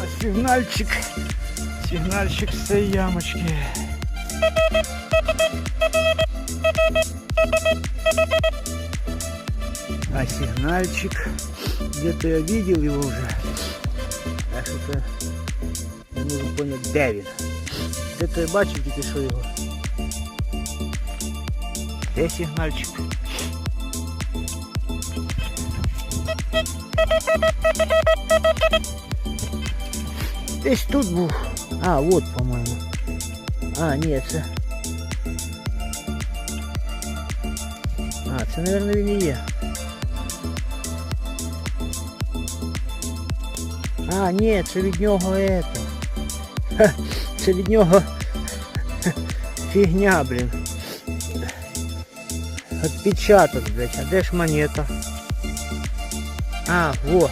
А сигнальчик. Сигнальчик з цієї ямочки. А сигнальчик. Где-то я видел его уже. Так що це не можу поняти, де він. Де-то я бачив тільки що його. Де сигнальчик? Десь тут був. А, от, по-моєму. А, ні, це. А, це, мабуть, він і є. А, ні, це від нього это. Ха, Це від нього фігня, блін. Отпечаток, блядь, а де ж монета? А, во,